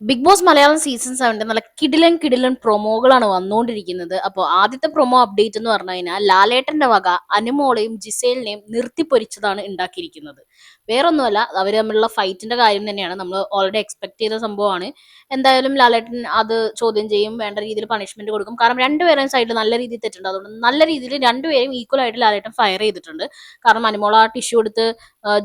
Big boss Malayalam season സെവന്റെ നല്ല കിടിലൻ കിടിലൻ പ്രൊമോകളാണ് വന്നുകൊണ്ടിരിക്കുന്നത് അപ്പോൾ ആദ്യത്തെ പ്രൊമോ അപ്ഡേറ്റ് എന്ന് പറഞ്ഞു കഴിഞ്ഞാൽ ലാലേട്ടന്റെ വക അനുമോളെയും ജിസേലിനെയും നിർത്തിപ്പൊരിച്ചതാണ് ഉണ്ടാക്കിയിരിക്കുന്നത്. വേറൊന്നുമല്ല അവർ തമ്മിലുള്ള ഫൈറ്റിന്റെ കാര്യം തന്നെയാണ് നമ്മൾ ഓൾറെഡി എക്സ്പെക്ട് ചെയ്ത സംഭവമാണ്. എന്തായാലും ലാലേട്ടൻ അത് ചോദ്യം ചെയ്യും വേണ്ട രീതിയിൽ പണിഷ്മെന്റ് കൊടുക്കും. കാരണം രണ്ടുപേരെയും സൈഡിൽ നല്ല രീതിയിൽ തെറ്റുണ്ട്. അതുകൊണ്ട് നല്ല രീതിയിൽ രണ്ടുപേരും ഈക്വൽ ആയിട്ട് ലാലേട്ടൻ ഫയർ ചെയ്തിട്ടുണ്ട്. കാരണം അനുമോൾ ആ ടിഷ്യൂ എടുത്ത്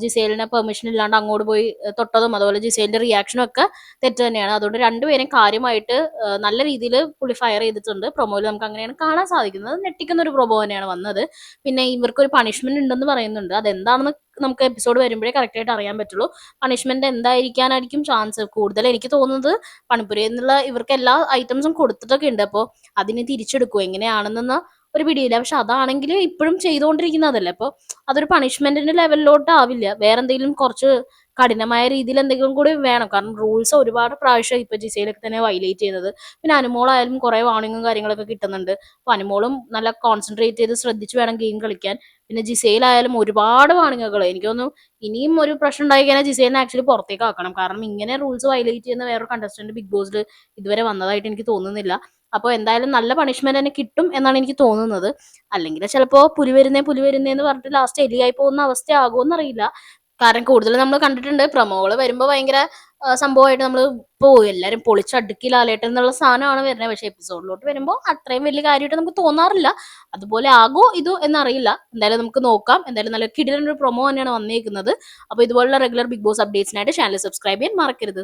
ജിസേലിനെ പെർമിഷൻ ഇല്ലാണ്ട് അങ്ങോട്ട് പോയി തൊട്ടതും അതുപോലെ ജിസേലിന്റെ റിയാക്ഷനും ഒക്കെ തെറ്റ് തന്നെയാണ്. അതുകൊണ്ട് രണ്ടുപേരും കാര്യമായിട്ട് നല്ല രീതിയിൽ പുള്ളി ഫയർ ചെയ്തിട്ടുണ്ട്. പ്രൊമോയിൽ നമുക്ക് അങ്ങനെയാണ് കാണാൻ സാധിക്കുന്നത്. ഞെട്ടിക്കുന്ന ഒരു പ്രൊമോ തന്നെയാണ് വന്നത്. പിന്നെ ഇവർക്കൊരു പണിഷ്മെന്റ് ഉണ്ടെന്ന് പറയുന്നുണ്ട്. അതെന്താണെന്ന് നമുക്ക് എപ്പിസോഡ് വരുമ്പോഴേ കറക്റ്റ് ആയിട്ട് അറിയാൻ പറ്റുള്ളൂ. പണിഷ്മെന്റ് എന്തായിരിക്കാനായിരിക്കും ചാൻസ് കൂടുതൽ എനിക്ക് തോന്നുന്നത് പണിപ്പുരയിൽ നിന്നുള്ള ഇവർക്ക് എല്ലാ ഐറ്റംസും കൊടുത്തിട്ടൊക്കെ ഉണ്ട്. അപ്പോൾ അതിനെ തിരിച്ചെടുക്കും. എങ്ങനെയാണെന്ന് ഒരു പിടിയില്ല. പക്ഷെ അതാണെങ്കിൽ ഇപ്പോഴും ചെയ്തുകൊണ്ടിരിക്കുന്നതല്ലേ. അപ്പോൾ അതൊരു പണിഷ്മെന്റിന്റെ ലെവലിലോട്ട് ആവില്ല വേറെ എന്തെങ്കിലും കുറച്ച് കഠിനമായ രീതിയിൽ എന്തെങ്കിലും കൂടി വേണം. കാരണം റൂൾസ് ഒരുപാട് പ്രാവശ്യം ഇപ്പൊ ജിസയിലൊക്കെ തന്നെ വയലേറ്റ് ചെയ്യുന്നത് പിന്നെ അനുമോളായാലും കുറെ വാണിങ്ങും കാര്യങ്ങളൊക്കെ കിട്ടുന്നുണ്ട്. അപ്പൊ അനുമോളും നല്ല കോൺസെൻട്രേറ്റ് ചെയ്ത് ശ്രദ്ധിച്ച് വേണം ഗെയിം കളിക്കാൻ. പിന്നെ ജിസയിലായാലും ഒരുപാട് വാണിങ്ങുകൾ എനിക്കൊന്നും ഇനിയും ഒരു പ്രശ്നം ഉണ്ടായി കഴിഞ്ഞാൽ ജിസേലിനെ ആക്ച്വലി പുറത്തേക്ക് ആക്കണം. കാരണം ഇങ്ങനെ റൂൾസ് വയലേറ്റ് ചെയ്യുന്ന വേറൊരു കണ്ടസ്റ്റന്റ് ബിഗ് ബോസിൽ ഇതുവരെ വന്നതായിട്ട് എനിക്ക് തോന്നുന്നില്ല. അപ്പോൾ എന്തായാലും നല്ല പണിഷ്മെന്റ് തന്നെ കിട്ടും എന്നാണ് എനിക്ക് തോന്നുന്നത്. അല്ലെങ്കിൽ ചിലപ്പോൾ പുലി വരുന്നേ പുലി വരുന്നേ എന്ന് പറഞ്ഞിട്ട് ലാസ്റ്റ് എലിയായി പോകുന്ന അവസ്ഥ അവസ്ഥയാകുമെന്നറിയില്ല കാരണം കൂടുതൽ നമ്മൾ കണ്ടിട്ടുണ്ട് പ്രമോകൾ വരുമ്പോൾ ഭയങ്കര സംഭവമായിട്ട് നമ്മൾ പോകും എല്ലാവരും പൊളിച്ചടുക്കി ലാലേട്ടൻ എന്നുള്ള സാധനമാണ് വരുന്നത് പക്ഷെ എപ്പിസോഡിലോട്ട് വരുമ്പോൾ അത്രയും വലിയ കാര്യമായിട്ട് നമുക്ക് തോന്നാറില്ല. അതുപോലെ ആകോ ഇതോ എന്നറിയില്ല. എന്തായാലും നമുക്ക് നോക്കാം. എന്തായാലും നല്ല കിടിലൊരു പ്രൊമോ തന്നെയാണ് വന്നേക്കുന്നത്. അപ്പോൾ ഇതുപോലുള്ള റെഗുലർ ബിഗ് ബോസ് അപ്ഡേറ്റ്സിനായിട്ട് ചാനൽ സബ്സ്ക്രൈബ് ചെയ്യാൻ മറക്കരുത്.